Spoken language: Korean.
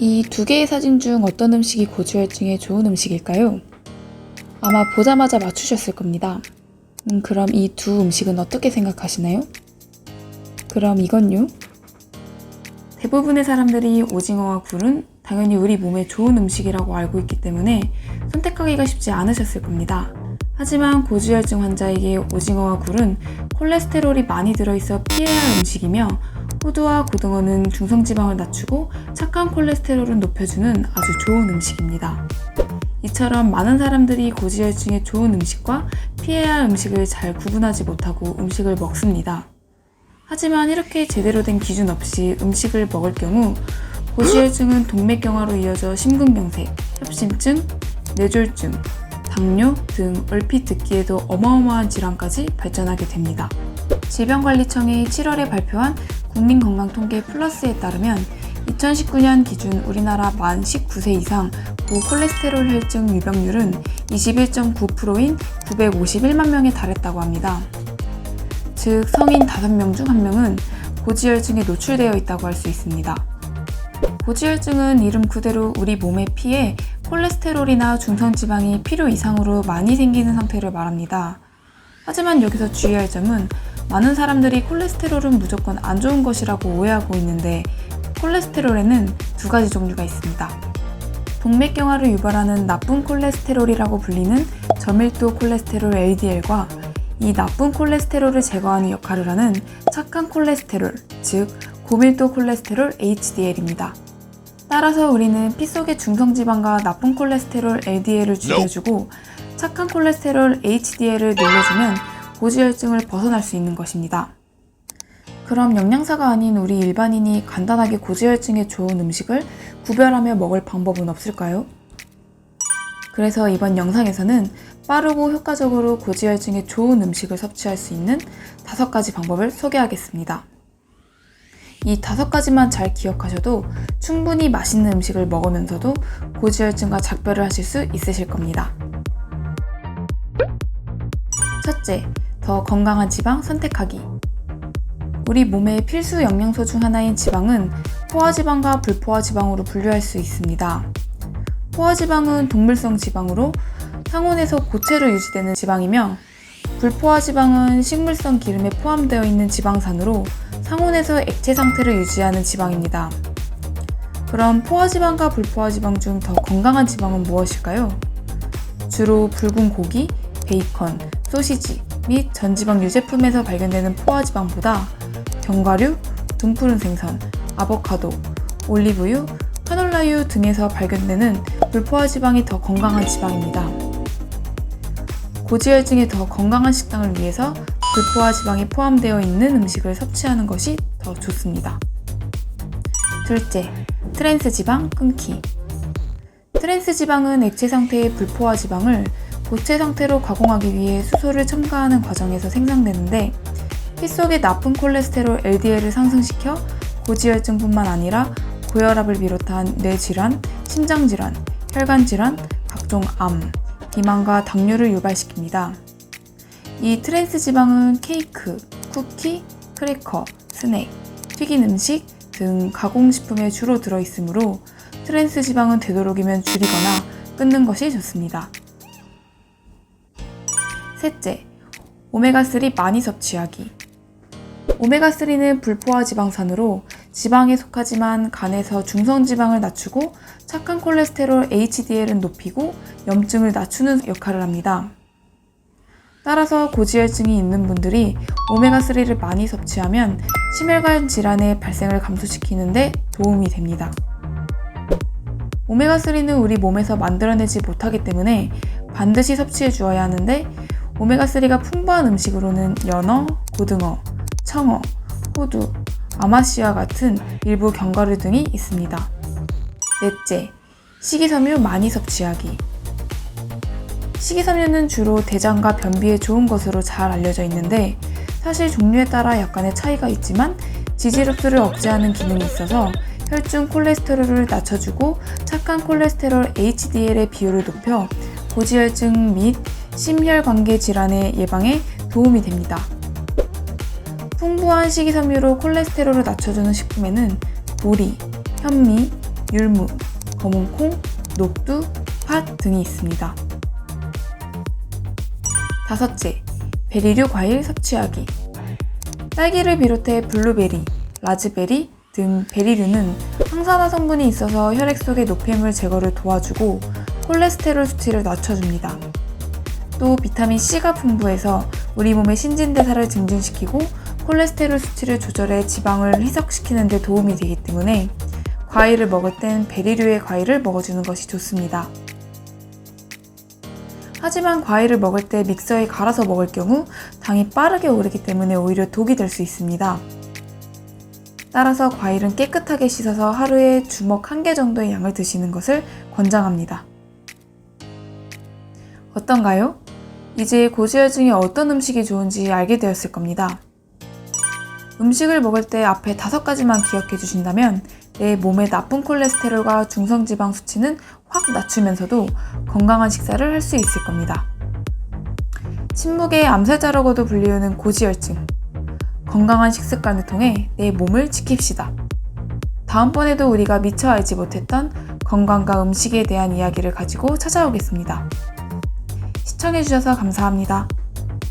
이 두 개의 사진 중 어떤 음식이 고지혈증에 좋은 음식일까요? 아마 보자마자 맞추셨을 겁니다. 음, 그럼 이 두 음식은 어떻게 생각하시나요? 그럼 이건요? 대부분의 사람들이 오징어와 굴은 당연히 우리 몸에 좋은 음식이라고 알고 있기 때문에 선택하기가 쉽지 않으셨을 겁니다. 하지만 고지혈증 환자에게 오징어와 굴은 콜레스테롤이 많이 들어있어 피해야 할 음식이며 호두와 고등어는 중성지방을 낮추고 착한 콜레스테롤을 높여주는 아주 좋은 음식입니다. 이처럼 많은 사람들이 고지혈증에 좋은 음식과 피해야 할 음식을 잘 구분하지 못하고 음식을 먹습니다. 하지만 이렇게 제대로 된 기준 없이 음식을 먹을 경우 고지혈증은 동맥경화로 이어져 심근경색, 협심증, 뇌졸중, 당뇨 등 얼핏 듣기에도 어마어마한 질환까지 발전하게 됩니다. 질병관리청이 7월에 발표한 국민건강통계 플러스에 따르면 2019년 기준 우리나라 만 19세 이상 고콜레스테롤 혈증 유병률은 21.9%인 951만 명에 달했다고 합니다. 즉 성인 5명 중 1명은 고지혈증에 노출되어 있다고 할 수 있습니다. 고지혈증은 이름 그대로 우리 몸에 피해 콜레스테롤이나 중성지방이 필요 이상으로 많이 생기는 상태를 말합니다. 하지만 여기서 주의할 점은 많은 사람들이 콜레스테롤은 무조건 안 좋은 것이라고 오해하고 있는데 콜레스테롤에는 두 가지 종류가 있습니다. 동맥경화를 유발하는 나쁜 콜레스테롤이라고 불리는 저밀도 콜레스테롤 LDL과 이 나쁜 콜레스테롤을 제거하는 역할을 하는 착한 콜레스테롤, 즉 고밀도 콜레스테롤 HDL입니다. 따라서 우리는 피 속의 중성지방과 나쁜 콜레스테롤 LDL을 줄여주고 착한 콜레스테롤 HDL을 늘려주면 고지혈증을 벗어날 수 있는 것입니다. 그럼 영양사가 아닌 우리 일반인이 간단하게 고지혈증에 좋은 음식을 구별하며 먹을 방법은 없을까요? 그래서 이번 영상에서는 빠르고 효과적으로 고지혈증에 좋은 음식을 섭취할 수 있는 다섯 가지 방법을 소개하겠습니다. 이 다섯 가지만 잘 기억하셔도 충분히 맛있는 음식을 먹으면서도 고지혈증과 작별을 하실 수 있으실 겁니다. 첫째, 더 건강한 지방 선택하기. 우리 몸의 필수 영양소 중 하나인 지방은 포화지방과 불포화지방으로 분류할 수 있습니다. 포화지방은 동물성 지방으로 상온에서 고체로 유지되는 지방이며 불포화지방은 식물성 기름에 포함되어 있는 지방산으로 상온에서 액체 상태를 유지하는 지방입니다. 그럼 포화지방과 불포화지방 중 더 건강한 지방은 무엇일까요? 주로 붉은 고기, 베이컨, 소시지 및 전지방 유제품에서 발견되는 포화지방보다 견과류, 등푸른 생선, 아보카도, 올리브유, 카놀라유 등에서 발견되는 불포화 지방이 더 건강한 지방입니다. 고지혈증에 더 건강한 식단을 위해서 불포화 지방이 포함되어 있는 음식을 섭취하는 것이 더 좋습니다. 둘째, 트랜스 지방 끊기. 트랜스 지방은 액체 상태의 불포화 지방을 고체 상태로 가공하기 위해 수소를 첨가하는 과정에서 생성되는데 피 속의 나쁜 콜레스테롤 LDL을 상승시켜 고지혈증뿐만 아니라 고혈압을 비롯한 뇌질환, 심장질환, 혈관질환, 각종 암, 비만과 당뇨를 유발시킵니다. 이 트랜스 지방은 케이크, 쿠키, 크래커, 스낵, 튀긴 음식 등 가공식품에 주로 들어있으므로 트랜스 지방은 되도록이면 줄이거나 끊는 것이 좋습니다. 셋째, 오메가3 많이 섭취하기. 오메가3는 불포화 지방산으로 지방에 속하지만 간에서 중성 지방을 낮추고 착한 콜레스테롤 HDL은 높이고 염증을 낮추는 역할을 합니다. 따라서 고지혈증이 있는 분들이 오메가3를 많이 섭취하면 심혈관 질환의 발생을 감소시키는데 도움이 됩니다. 오메가3는 우리 몸에서 만들어내지 못하기 때문에 반드시 섭취해 주어야 하는데 오메가3가 풍부한 음식으로는 연어, 고등어, 청어, 호두, 아마씨와 같은 일부 견과류 등이 있습니다. 넷째, 식이섬유 많이 섭취하기. 식이섬유는 주로 대장과 변비에 좋은 것으로 잘 알려져 있는데 사실 종류에 따라 약간의 차이가 있지만 지질 흡수를 억제하는 기능이 있어서 혈중 콜레스테롤을 낮춰주고 착한 콜레스테롤 HDL의 비율을 높여 고지혈증 및 심혈관계 질환의 예방에 도움이 됩니다. 풍부한 식이섬유로 콜레스테롤을 낮춰주는 식품에는 보리, 현미, 율무, 검은콩, 녹두, 팥 등이 있습니다. 다섯째, 베리류 과일 섭취하기. 딸기를 비롯해 블루베리, 라즈베리 등 베리류는 항산화 성분이 있어서 혈액 속의 노폐물 제거를 도와주고 콜레스테롤 수치를 낮춰줍니다. 또 비타민 C가 풍부해서 우리 몸의 신진대사를 증진시키고 콜레스테롤 수치를 조절해 지방을 희석시키는 데 도움이 되기 때문에 과일을 먹을 땐 베리류의 과일을 먹어주는 것이 좋습니다. 하지만 과일을 먹을 때 믹서에 갈아서 먹을 경우 당이 빠르게 오르기 때문에 오히려 독이 될 수 있습니다. 따라서 과일은 깨끗하게 씻어서 하루에 주먹 한 개 정도의 양을 드시는 것을 권장합니다. 어떤가요? 이제 고지혈증에 어떤 음식이 좋은지 알게 되었을 겁니다. 음식을 먹을 때 앞에 다섯 가지만 기억해 주신다면 내 몸의 나쁜 콜레스테롤과 중성지방 수치는 확 낮추면서도 건강한 식사를 할 수 있을 겁니다. 침묵의 암살자라고도 불리우는 고지혈증. 건강한 식습관을 통해 내 몸을 지킵시다. 다음번에도 우리가 미처 알지 못했던 건강과 음식에 대한 이야기를 가지고 찾아오겠습니다. 시청해주셔서 감사합니다.